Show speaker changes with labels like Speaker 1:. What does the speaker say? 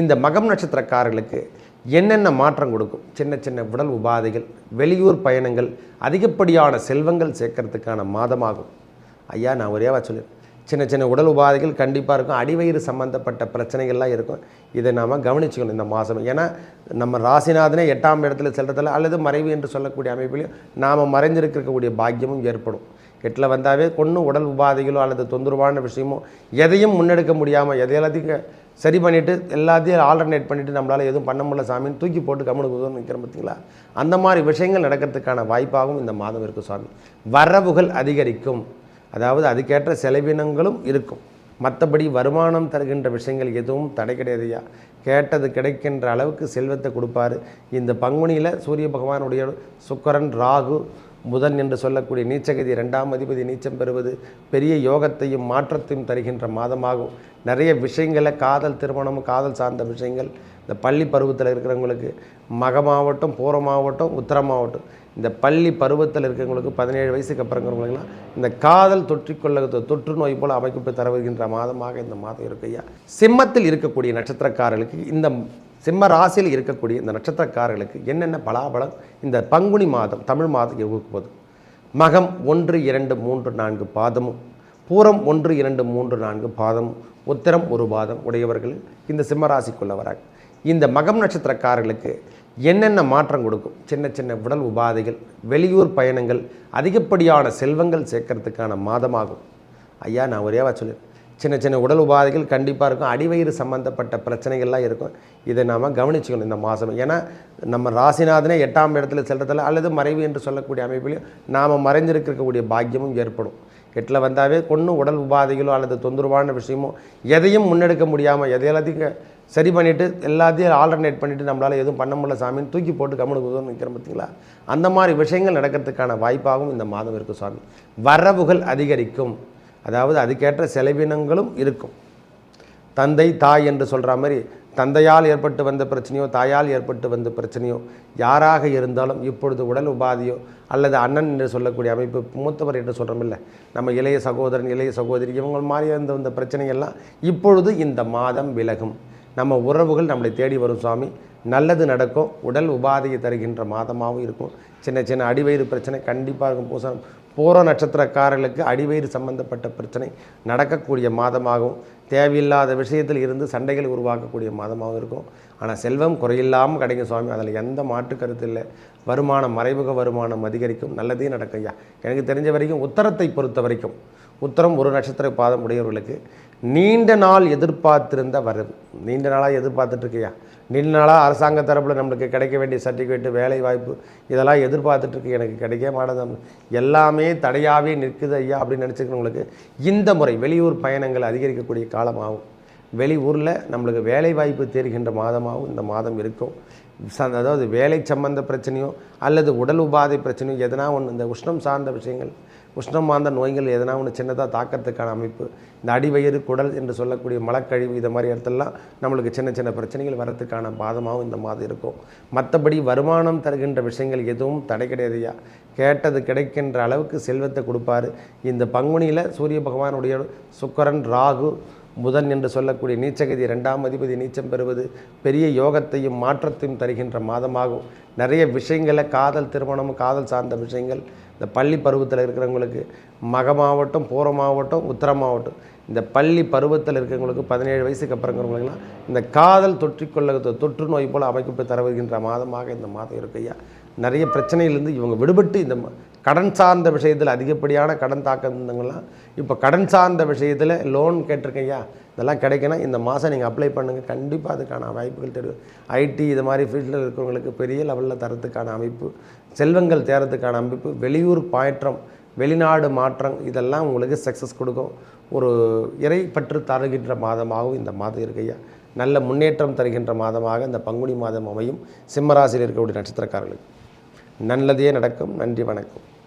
Speaker 1: இந்த மகம் நட்சத்திரக்காரர்களுக்கு என்னென்ன மாற்றம் கொடுக்கும்? சின்ன சின்ன உடல் உபாதைகள் வெளியூர் பயணங்கள் அதிகப்படியான செல்வங்கள் சேர்க்கறதுக்கான மாதமாகும். ஐயா நான் ஒரேவா சொல்லிடுறேன் சின்ன சின்ன உடல் உபாதைகள் கண்டிப்பாக இருக்கும். அடிவயிறு சம்மந்தப்பட்ட பிரச்சனைகள்லாம் இருக்கும். இதை நாம் கவனிச்சுக்கணும் இந்த மாதம். ஏன்னா நம்ம ராசிநாதனே எட்டாம் இடத்துல செல்றதில்ல அல்லது மறைவு என்று சொல்லக்கூடிய அமைப்பிலையும் நாம் மறைஞ்சிருக்கக்கூடிய பாக்கியமும் ஏற்படும். எட்டில் வந்தாவே கொன்று உடல் உபாதைகளோ அல்லது தொந்தரவான விஷயமோ எதையும் முன்னெடுக்க முடியாமல் எதையெல்லாத்தையும் சரி பண்ணிவிட்டு எல்லாத்தையும் ஆல்டர்னேட் பண்ணிவிட்டு நம்மளால் எதுவும் பண்ண முடியல சாமின்னு தூக்கி போட்டு கம்முனு உதவும் நிற்கிறோம் பார்த்தீங்களா அந்த மாதிரி விஷயங்கள் நடக்கிறதுக்கான வாய்ப்பாகவும் இந்த மாதம் இருக்கும் சுவாமி வரவுகள் அதிகரிக்கும். அதாவது அதுக்கேற்ற செலவினங்களும் இருக்கும். மற்றபடி வருமானம் தருகின்ற விஷயங்கள் எதுவும் தடை கிடையாதுயா கேட்டது கிடைக்கின்ற அளவுக்கு செல்வத்தை கொடுப்பாரு. இந்த பங்குனியில் சூரிய பகவானுடைய சுக்கரன் ராகு புதன் என்று சொல்லக்கூடிய நீச்சகதி ரெண்டாம் அதிபதி நீச்சம் பெறுவது பெரிய யோகத்தையும் மாற்றத்தையும் தருகின்ற மாதமாகும். நிறைய விஷயங்களை காதல் திருமணம் காதல் சார்ந்த விஷயங்கள் இந்த பள்ளி பருவத்தில் இருக்கிறவங்களுக்கு மகமாவட்டம் பூரமாவட்டம் உத்தரமாவட்டம் இந்த பள்ளி பருவத்தில் இருக்கிறவங்களுக்கு பதினேழு வயசுக்கு அப்புறங்கிறவங்களுக்குலாம் இந்த காதல் தொற்றிக்கொள்ள தொற்று நோய் போல் அமைக்கப்பட்டு தர வருகின்ற மாதமாக இந்த மாதம் இருக்கு ஐயா. சிம்மத்தில் இருக்கக்கூடிய நட்சத்திரக்காரர்களுக்கு இந்த சிம்ம ராசியில் இருக்கக்கூடிய இந்த நட்சத்திரக்காரர்களுக்கு என்னென்ன பலாபலம் இந்த பங்குனி மாதம் தமிழ் மாதம் போது மகம் ஒன்று இரண்டு மூன்று நான்கு பாதமும் பூரம் ஒன்று இரண்டு மூன்று நான்கு பாதமும் உத்திரம் ஒரு பாதம் உடையவர்கள் இந்த சிம்மராசிக்குள்ள வராங்க. இந்த மகம் நட்சத்திரக்காரர்களுக்கு என்னென்ன மாற்றம் கொடுக்கும்? சின்ன சின்ன உடல் உபாதைகள் வெளியூர் பயணங்கள் அதிகப்படியான செல்வங்கள் சேர்க்கறதுக்கான மாதமாகும். ஐயா நான் ஒரேவா சொல்லிடுறேன் சின்ன சின்ன உடல் உபாதைகள் கண்டிப்பாக இருக்கும். அடிவயிறு சம்மந்தப்பட்ட பிரச்சனைகள்லாம் இருக்கும். இதை நாம் கவனிச்சுக்கணும் இந்த மாதம் ஏன்னா நம்ம ராசிநாதனே எட்டாம் இடத்துல செல்றதில்ல அல்லது மறைவு என்று சொல்லக்கூடிய அமைப்பிலையும் நாம் மறைஞ்சிருக்கக்கூடிய பாக்கியமும் ஏற்படும். எட்டில் வந்தாவே கொன்று உடல் உபாதைகளோ அல்லது தொந்தரவான விஷயமோ எதையும் முன்னெடுக்க முடியாமல் எதை எல்லாத்தையும் சரி பண்ணிவிட்டு எல்லாத்தையும் ஆல்டர்னேட் பண்ணிவிட்டு நம்மளால் எதுவும் பண்ண முடியல சாமின்னு தூக்கி போட்டு கம்முனுக்கு உதவும் நிற்கிறோம் பார்த்தீங்களா அந்த மாதிரி விஷயங்கள் நடக்கிறதுக்கான வாய்ப்பாகவும் இந்த மாதம் இருக்கும் சுவாமி வரவுகள் அதிகரிக்கும். அதாவது அதுக்கேற்ற செலவினங்களும் இருக்கும். தந்தை தாய் என்று சொல்கிற மாதிரி தந்தையால் ஏற்பட்டு வந்த பிரச்சனையோ தாயால் ஏற்பட்டு வந்த பிரச்சனையோ யாராக இருந்தாலும் இப்பொழுது உடல் உபாதியோ அல்லது அண்ணன் என்று சொல்லக்கூடிய அமைப்பு மூத்தவர் என்று சொல்கிறோமில்ல நம்ம இளைய சகோதரன் இளைய சகோதரி இவங்க மாதிரி இருந்த வந்த பிரச்சனையெல்லாம் இப்பொழுது இந்த மாதம் விலகும். நம்ம உறவுகள் நம்மளை தேடி வரும் சுவாமி. நல்லது நடக்கும் உடல் உபாதையை தருகின்ற மாதமாகவும் இருக்கும். சின்ன சின்ன அடிவயிறு பிரச்சனை கண்டிப்பாக இருக்கும். பூசம் பூர நட்சத்திரக்காரர்களுக்கு அடிவயிறு சம்பந்தப்பட்ட பிரச்சனை நடக்கக்கூடிய மாதமாகவும் தேவையில்லாத விஷயத்தில் இருந்து சண்டைகள் உருவாக்கக்கூடிய மாதமாகவும் இருக்கும். ஆனால் செல்வம் குறையில்லாமல் கிடைக்கும் சுவாமி. அதில் எந்த மாற்று கருத்து இல்லை. வருமானம் மறைமுக வருமானம் அதிகரிக்கும். நல்லதே நடக்கும் ஐயா. எனக்கு தெரிஞ்ச வரைக்கும் உத்தரத்தை பொறுத்த வரைக்கும் உத்தரம் ஒரு நட்சத்திர பாதம் உடையவர்களுக்கு நீண்ட நாள் எதிர்பார்த்திருந்த வரவு. நீண்ட நாளாக எதிர்பார்த்துட்ருக்கையா நீண்ட அரசாங்க தரப்பில் நம்மளுக்கு கிடைக்க வேண்டிய சர்டிஃபிகேட்டு வேலை வாய்ப்பு இதெல்லாம் எதிர்பார்த்துட்ருக்கு. எனக்கு கிடைக்க மாட்டேது எல்லாமே தடையாகவே நிற்குது ஐயா அப்படின்னு நினச்சிக்கிறவங்களுக்கு இந்த முறை வெளியூர் பயணங்கள் அதிகரிக்கக்கூடிய காலமாகும். வெளியூரில் நம்மளுக்கு வேலை வாய்ப்பு தேர்கின்ற மாதமாகவும் இந்த மாதம் இருக்கும். அதாவது வேலை சம்பந்த பிரச்சனையோ அல்லது உடல் உபாதை பிரச்சனையோ எதனா ஒன்று இந்த உஷ்ணம் சார்ந்த விஷயங்கள் உஷ்ணம் நோய்கள் எதனா ஒன்று சின்னதாக தாக்கிறதுக்கான அமைப்பு இந்த அடிவயிறு குடல் என்று சொல்லக்கூடிய மலக்கழிவு இது மாதிரி இடத்துலலாம் நம்மளுக்கு சின்ன சின்ன பிரச்சனைகள் வரத்துக்கான பாதமாகவும் இந்த மாதம் இருக்கும். மற்றபடி வருமானம் தருகின்ற விஷயங்கள் எதுவும் தடை கிடையாதுயா கேட்டது கிடைக்கின்ற அளவுக்கு செல்வத்தை கொடுப்பாரு. இந்த பங்குனியில் சூரிய பகவானுடைய சுக்கரன் ராகு புதன் என்று சொல்லக்கூடிய நீச்சகதி ரெண்டாம் அதிபதி நீச்சம் பெறுவது பெரிய யோகத்தையும் மாற்றத்தையும் தருகின்ற மாதமாகும். நிறைய விஷயங்களை காதல் திருமணம் காதல் சார்ந்த விஷயங்கள் இந்த பள்ளி பருவத்தில் இருக்கிறவங்களுக்கு மகமாவட்டம் பூரமாவட்டம் உத்தரமாவட்டம் இந்த பள்ளி பருவத்தில் இருக்கிறவங்களுக்கு பதினேழு வயசுக்கு அப்புறங்கிறவங்களுக்குலாம் இந்த காதல் தொற்றிக்கொள்ள தொற்று நோய் போல் அமைக்கப்பட்டு தர வருகின்ற மாதமாக இந்த மாதம் இருக்கையா நிறைய பிரச்சனையிலேருந்து இவங்க விடுபட்டு இந்த கடன் சார்ந்த விஷயத்தில் அதிகப்படியான கடன் தாக்கம் இருந்தவங்களாம் இப்போ கடன் சார்ந்த விஷயத்தில் லோன் கேட்டிருக்கையா ஐயா. இதெல்லாம் கிடைக்கணும். இந்த மாதம் நீங்கள் அப்ளை பண்ணுங்கள் கண்டிப்பாக அதுக்கான வாய்ப்புகள் தெரியும். ஐடி இது மாதிரி ஃபீல்டில் இருக்கிறவங்களுக்கு பெரிய லெவலில் தரத்துக்கான அமைப்பு செல்வங்கள் தேரத்துக்கான அமைப்பு வெளியூர் பாயற்றம் வெளிநாடு மாற்றம் இதெல்லாம் உங்களுக்கு சக்ஸஸ் கொடுக்கும். ஒரு இறை பற்று தருகின்ற மாதமாகவும் இந்த மாதம் இருக்கையா நல்ல முன்னேற்றம் தருகின்ற மாதமாக இந்த பங்குனி மாதம் அமையும். சிம்மராசியில் இருக்கக்கூடிய நட்சத்திரக்காரர்களுக்கு. நல்லதே நடக்கும். நன்றி வணக்கம்.